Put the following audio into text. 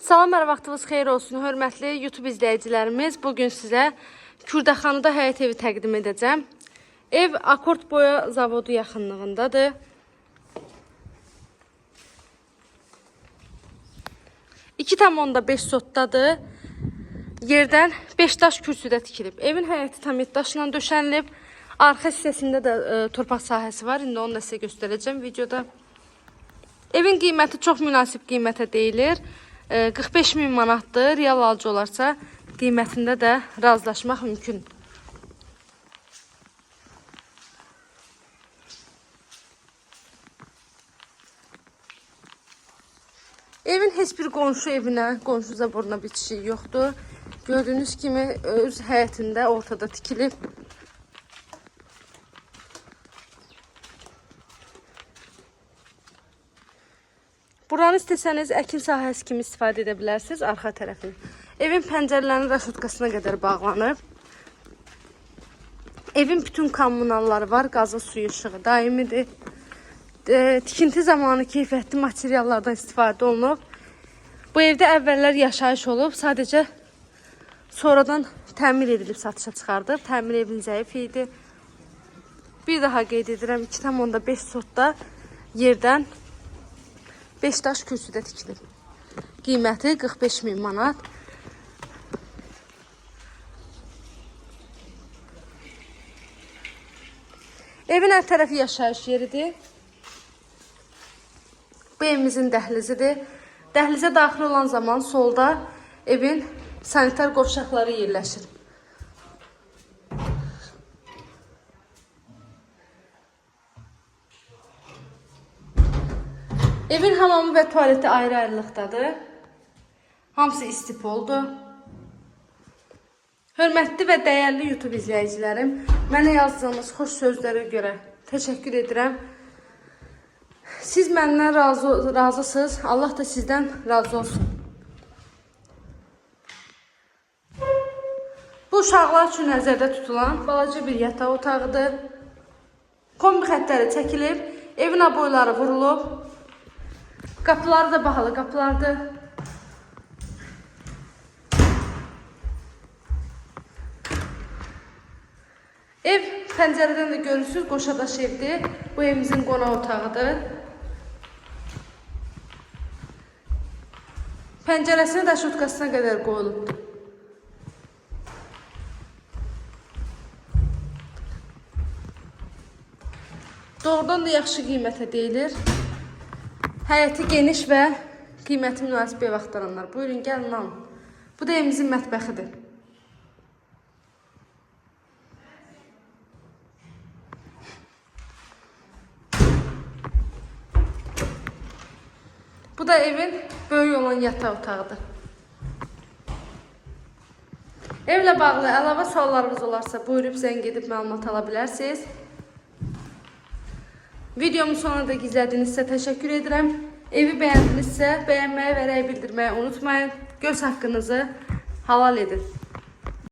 Salam, hər vaxtınız xeyir olsun, hörmətli YouTube izləyicilərimiz. Bugün sizə Kürdəxanıda həyət evi təqdim edəcəm. Ev Akord Boya zavodu yaxınlığındadır. İki tam onda 5 sotdadır. Yerdən 5 daş kürsüdə tikilib. Evin həyəti tam daşla döşənilib. Arxa hissəsində də e, torpaq sahəsi var. İndi onu da sizə göstərəcəm videoda. Evin qiyməti çox münasib qiymətə deyilir. E, 45 min manatdır. Real alıcı olarsa qiymətində də razılaşmaq mümkün. Evin heç bir qonşu evinə, qonşu zaboruna bitişi yoxdur. Gördüyünüz kimi öz həyətində ortada tikilib. Buranı istəsəniz əkin sahəsi kimi istifadə edə bilərsiniz arxa tərəfini. Evin pəncərələrinin raşotkasına qədər bağlanıb. Evin bütün kommunalları var, qazı, suyu, işığı daimidir. E, tikinti zamanı keyfiyyətli materiallardan istifadə olunub. Bu evdə əvvəllər yaşayış olub, sadəcə sonradan təmir edilib satışa çıxardıb. Təmir evin zəif idi. Bir daha qeyd edirəm, 2,5 sotda yerdən 5 daş kürsüdə tikilib. Qiyməti 45 min manat. Evin hər tərəfi yaşayış yeridir. Bu evimizin dəhlizidir. Dəhlizə daxil olan zaman solda evin sanitar qovşaqları yerləşir. Evin hamamı və tualeti ayrı-ayrılıqdadır. Hamısı istipoldur. Hörmətli və dəyərli YouTube izləyicilərim, mənə yazdığınız xoş sözlərə görə təşəkkür edirəm. Siz məndən razı razısınız. Allah da sizdən razı olsun. Bu uşaqlar üçün nəzərdə tutulan balaca bir yataq otağıdır. Kombi xəttləri çəkilib, evin aboyları vurulub. Qapıları da bahalı qapılardır. Ev pəncərədən də görürsüz, qoşadaş evdir. Bu evimizin qonaq otağıdır. Pəncərəsinə daş otkasına qədər qoyulubdur. Doğrudan da yaxşı qiymətə deyilir. Həyəti geniş və qiyməti münasib ev axtaranlar. Buyurun, gəlin alın. Bu da evimizin mətbəxidir. Bu da evin böyük olan yataq otağıdır. Evlə bağlı əlavə suallarınız olarsa buyurub zəng edib məlumat ala bilərsiniz. Videomu sonuna da izlədinizsə təşəkkür edirəm. Evi bəyəndinizsə bəyənməyi və rəy bildirməyi unutmayın. Göz haqqınızı halal edin.